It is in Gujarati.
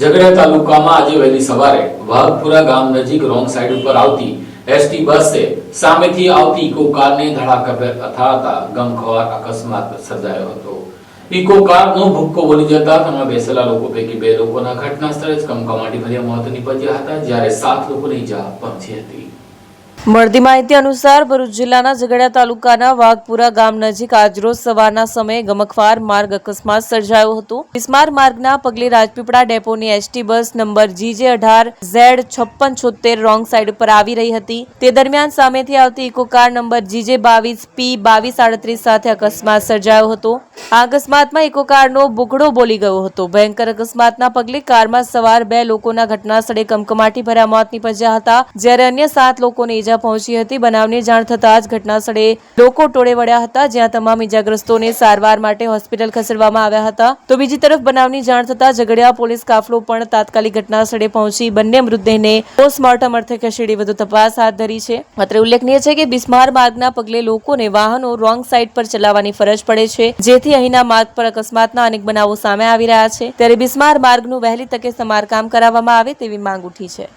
ઝઘડા તાલુકામાં આજે વહેલી સવારે વાઘપુરા ગામ નજીક રોંગ સાઈડ ઉપર આવતી એસટી બસે સામેથી આવતી ઇકો કારને ધડાકાભેર અથડાતા ગમખવાર અકસ્માત સર્જાયો હતો. ઇકો કારનો ભૂક્કો બની જતા તેમાં બેસેલા લોકો પૈકી બે લોકોના ઘટના સ્થળે જ કમકમાટી ભર્યા મોત નીપજ્યા હતા, જ્યારે સાત લોકોને ઈજા પહોંચી હતી. મળતી માહિતી અનુસાર ભરૂચ જિલ્લાના ઝઘડિયા તાલુકાના વાઘપુરા ગામ નજીક આજરોજ સવારના સમયે ગમખવાર માર્ગ અકસ્માત સર્જાયો હતો. બિસ્માર માર્ગના પગલે રાજપીપળા ડેપોની એસટી બસ નંબર જીજે અઢાર ઝેડ છપ્પન છોતેર રોંગ સાઈડ પર આવી રહી હતી. તે દરમિયાન સામેથી આવતી ઇકો કાર નંબર જીજે બાવીસ પી બાવીસ આડત્રીસ સાથે અકસ્માત સર્જાયો હતો. આ અકસ્માતમાં ઇકો કારનો બુકડો બોલી ગયો હતો. ભયંકર અકસ્માતના પગલે કારમાં સવાર બે લોકોના ઘટના સ્થળે કમકમાટી ભર્યા મોત નીપજ્યા હતા. જ્યારે અન્ય સાત લોકોને ઈજા પહોંચી હતી. બનાવની જાણ થતાં જ ઘટના સ્થળે લોકો ટોળે વળ્યા હતા, જ્યાં તમામ ઈજાગ્રસ્તોને સારવાર માટે હોસ્પિટલ ખસેડવામાં આવ્યા હતા. તો બીજી તરફ બનાવની જાણ થતાં ઝઘડિયા પોલીસ કાફલો પણ તાત્કાલિક ઘટના સ્થળે પહોંચી બંને મૃતદેહને પોસ્ટમોર્ટમ અર્થે ખસેડી વધુ તપાસ હાથ ધરી છે. માત્ર ઉલ્લેખનીય છે કે બિસ્માર માર્ગના પગલે લોકોને વાહનો રોંગ સાઇડ પર ચલાવવાની ફરજ પડે છે, જેથી અહીંના માર્ગ પર અકસ્માતના અનેક બનાવો સામે આવી રહ્યા છે. ત્યારે બિસ્માર માર્ગનું વહેલી તકે સમારકામ કરાવવામાં આવે તેવી માંગ ઉઠી છે.